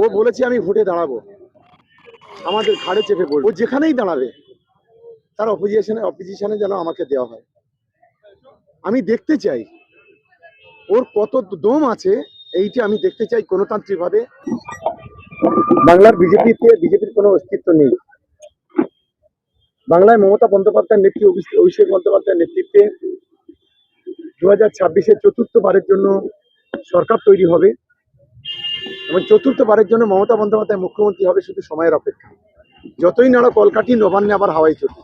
ও বলেছে আমি ভোটে দাঁড়াবো। আমাদের ঘাড়ে চেপে পড়বে ও যেখানেই দাঁড়াবে, তার অপোজিশনে অপোজিশনে যেন আমাকে দেওয়া হয়। আমি দেখতে চাই, ওর কত দম আছে, এইটি আমি দেখতে চাই গণতান্ত্রিকভাবে। বাংলার বিজেপিতে, বিজেপির কোনো অস্তিত্ব নেই। বাংলায় মমতা বন্দ্যোপাধ্যায়ের নেত্রী, অভিষেক বন্দ্যোপাধ্যায়ের নেতৃত্বে দু হাজার চতুর্থবারের জন্য সরকার তৈরি হবে। এবং চতুর্থবারের জন্য মমতা বন্দ্যোপাধ্যায় মুখ্যমন্ত্রী হবে শুধু সময়ের অপেক্ষা। যতই নাড়া, কলকাঠি, নবান্নে আবার হাওয়াই চলবে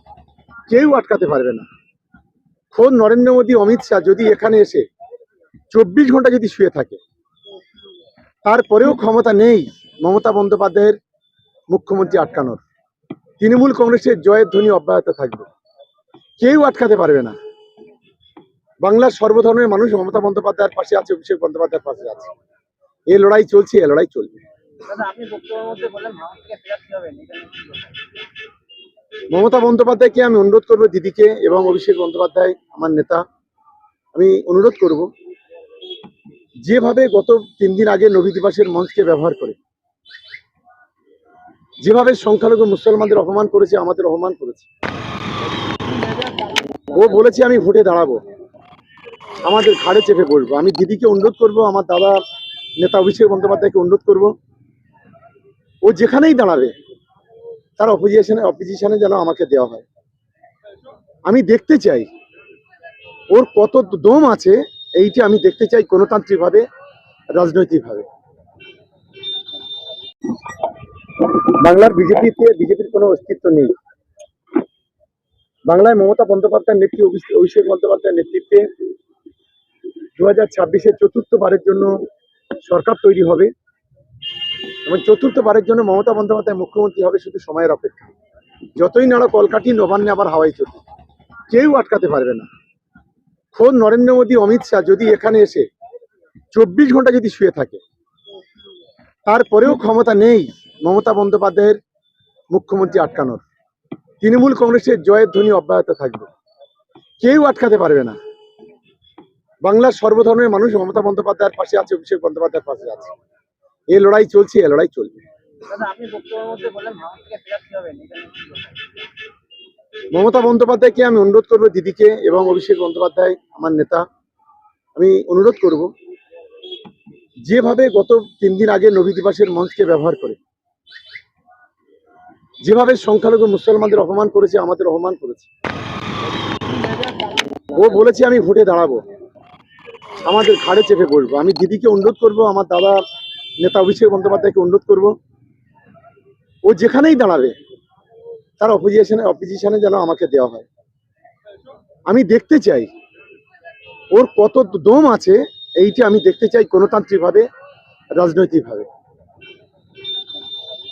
কেউ আটকাতে পারবে না। খোদ নরেন্দ্র মোদী, অমিত শাহ যদি এখানে এসে চব্বিশ ঘণ্টা যদি শুয়ে থাকে, তারপরেও ক্ষমতা নেই মমতা বন্দ্যোপাধ্যায়ের মুখ্যমন্ত্রী আটকানোর। তৃণমূল কংগ্রেসের জয়ের ধ্বনি অব্যাহত থাকবে। কেউ আটকাতে পারবে না। বাংলার সর্বধর্মের মানুষ মমতা বন্দ্যোপাধ্যায়ের পাশে আছে, অভিষেক বন্দ্যোপাধ্যায়ের পাশে আছে। এই লড়াই চলছে এই লড়াই চলবে? মমতা বন্দ্যোপাধ্যায়কে আমি অনুরোধ করব দিদিকে এবং অভিষেক বন্দ্যোপাধ্যায় আমার নেতা আমি অনুরোধ করব যেভাবে গত তিন দিন আগে নবী দিবাসের মঞ্চকে ব্যবহার করে যেভাবে সংখ্যালঘু মুসলমানদের অপমান করেছে আমাদের অপমান করেছে। ও বলেছে আমি ভোটে দাঁড়াবো। আমাদের ঘাড়ে চেপে পড়ব আমি দিদিকে অনুরোধ করব আমার দাদা নেতা অভিষেক বন্দ্যোপাধ্যায়কে অনুরোধ করব, ও যেখানেই দাঁড়াবে, তার অপোজিশনে অপোজিশনে যেন আমাকে দেওয়া হয়। আমি দেখতে চাই, ওর কত দম আছে, এইটি আমি দেখতে চাই গণতান্ত্রিকভাবে, রাজনৈতিকভাবে। বাংলার বিজেপিতে, বিজেপির কোনো অস্তিত্ব নেই। বাংলায় মমতা বন্দ্যোপাধ্যায়ের নেত্রী, অভিষেক বন্দ্যোপাধ্যায়ের নেতৃত্বে দু হাজার চতুর্থবারের জন্য সরকার তৈরি হবে এবং চতুর্থবারের জন্য মমতা বন্দ্যোপাধ্যায় মুখ্যমন্ত্রী হবে শুধু সময়ের অপেক্ষা। যতই নাড়া, কলকাঠি, নবান্নে আবার হাওয়াই চলবে কেউ আটকাতে পারবে না। খোদ নরেন্দ্র মোদী, অমিত শাহ যদি এখানে এসে চব্বিশ ঘণ্টা যদি শুয়ে থাকে, তারপরেও ক্ষমতা নেই মমতা বন্দ্যোপাধ্যায়ের মুখ্যমন্ত্রী আটকানোর। তৃণমূল কংগ্রেসের জয়ের ধ্বনি অব্যাহত থাকবে। কেউ আটকাতে পারবে না। বাংলার সর্বধর্মের মানুষ মমতা বন্দ্যোপাধ্যায়ের পাশে আছে অভিষেক বন্দ্যোপাধ্যায়ের পাশে আছে। এই লড়াই চলছে এই লড়াই চলবে? মমতা বন্দ্যোপাধ্যায়কে আমি অনুরোধ করব দিদিকে এবং অভিষেক বন্দ্যোপাধ্যায় আমার নেতা। আমি অনুরোধ করব যেভাবে গত তিন দিন আগে নবী দিবাসের মঞ্চকে ব্যবহার করে যেভাবে সংখ্যালঘু মুসলমানদের অপমান করেছে আমাদের অপমান করেছে। ও বলেছে আমি ভোটে দাঁড়াবো। আমাদের ঘাড়ে চেপে পড়ব আমি দিদিকে অনুরোধ করব, আমার দাদা নেতা অভিষেক বন্দ্যোপাধ্যায়কে অনুরোধ করব, ও যেখানেই দাঁড়াবে, তার অপোজিশনে অপোজিশনে যেন আমাকে দেওয়া হয়। আমি দেখতে চাই, ওর কত দম আছে, এইটি আমি দেখতে চাই গণতান্ত্রিকভাবে, রাজনৈতিকভাবে।